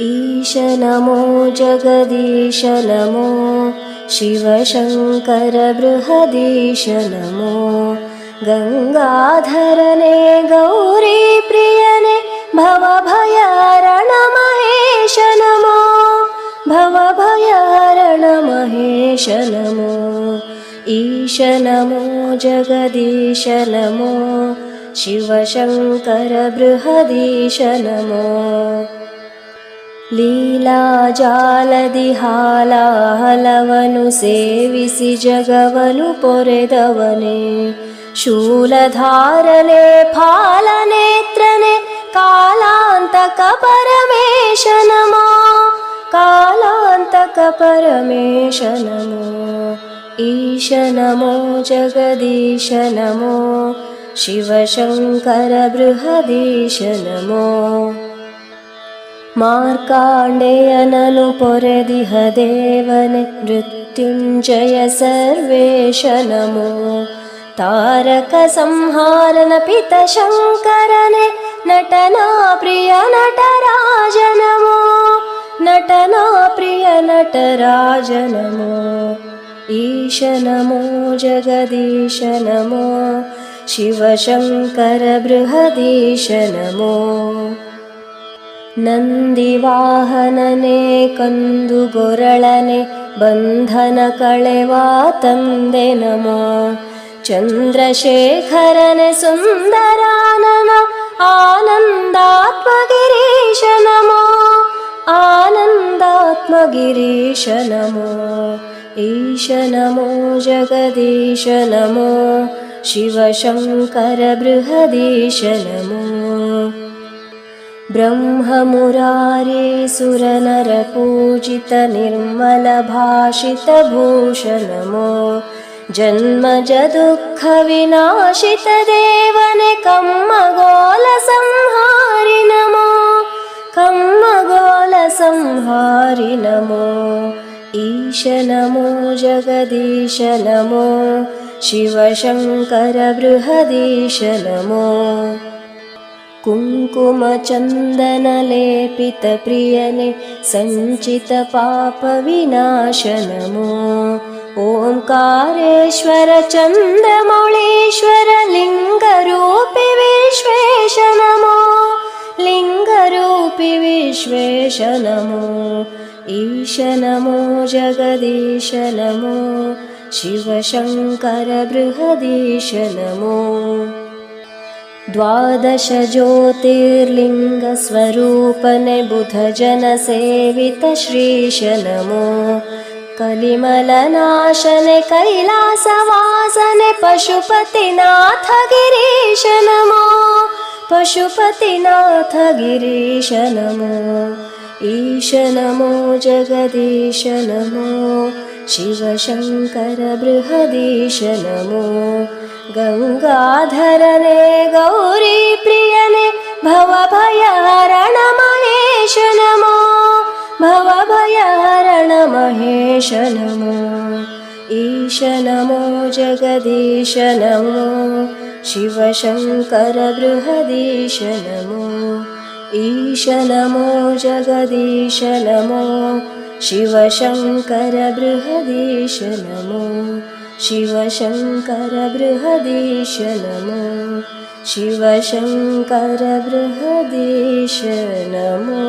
ईश नमो जगदीश नमो शिवशङ्कर बृहदीश नमो गङ्गाधरने गौरीप्रियने भवभयारणमहेश नमो भवभयारणमहेश नमो ईश नमो जगदीश नमो शिवशङ्कर बृहदीश नमो ಲೀಲಾಜಾಲದಿಹಾಲಹಲವನು ಸೇವಿಸಿ ಜಗವನು ಪೊರೆದವನೇ ಶೂಲಧಾರನೆ ಫಾಲನೇತ್ರನೆ ಕಾಲಾಂತಕ ಪರಮೇಶ ನಮೋ ಕಾಲಾಂತಕ ಪರಮೇಶ ನಮೋ ಈಶ ನಮೋ ಜಗದೀಶ ನಮೋ ಶಿವಶಂಕರ ಬೃಹದೀಶ ನಮೋ मार्काण्डेयननु पुरदिहदेवन् मृत्युञ्जय सर्वेश नमो तारकसंहारन पितशङ्करने नटना प्रिय नटराज नमो नटना प्रिय नटराज नमो ईश नमो जगदीश नमो शिवशङ्कर बृहदीश नमो ನಂದಿವಾಹನನೆ ಕಂದು ಗೊರಳನೆ ಬಂಧನ ಕಳೆವಾ ತಂದೆ ನಮೋ ಚಂದ್ರಶೇಖರನೆ ಸುಂದರಾನನ ಆನಂದಾತ್ಮಗಿರೀಶ ನಮೋ ಆನಂದಾತ್ಮಗಿರೀಶ ನಮೋ ಈಶ ನಮೋ ಜಗದೀಶ ನಮೋ ಶಿವಶಂಕರ ಬೃಹದೀಶ ನಮೋ ब्रह्ममुरारे सुरनरपूजित निर्मलभाषितभूषणमो जन्मज दुःखविनाशितदेवने कम्मगोलसंहारि नमो कम्मगोलसंहारि नमो ईश नमो जगदीश नमो शिवशङ्कर बृहदीश नमो कुङ्कुमचन्दनलेपितप्रियने सञ्चितपापविनाश नमो ओङ्कारेश्वर चन्द्रमौळीश्वर लिङ्गरूपि विश्वेश नमो लिङ्गरूपि विश्वेश नमो ईश नमो जगदीश नमो शिवशङ्कर बृहदीश नमो द्वादश ज्योतिर्लिङ्गस्वरूपने बुधजनसेवित श्रीश नमो कलिमलनाशने कैलासवासने पशुपतिनाथ गिरीश नमो पशुपतिनाथ गिरीश नमो ईश नमो जगदीश नमो शिवशङ्कर बृहदीश नमो गङ्गाधरने गौरीप्रियने भवभयहरणमहेश नमो। भवभयहरणमहेश नमो। ईश नमो जगदीश नमो। शिवशङ्कर बृहदीश नमो। ईश नमो जगदीश नमो। शिवशङ्कर बृहदीश नमो शिवशङ्कर बृहदीश नमो शिवशङ्कर बृहदीश नमो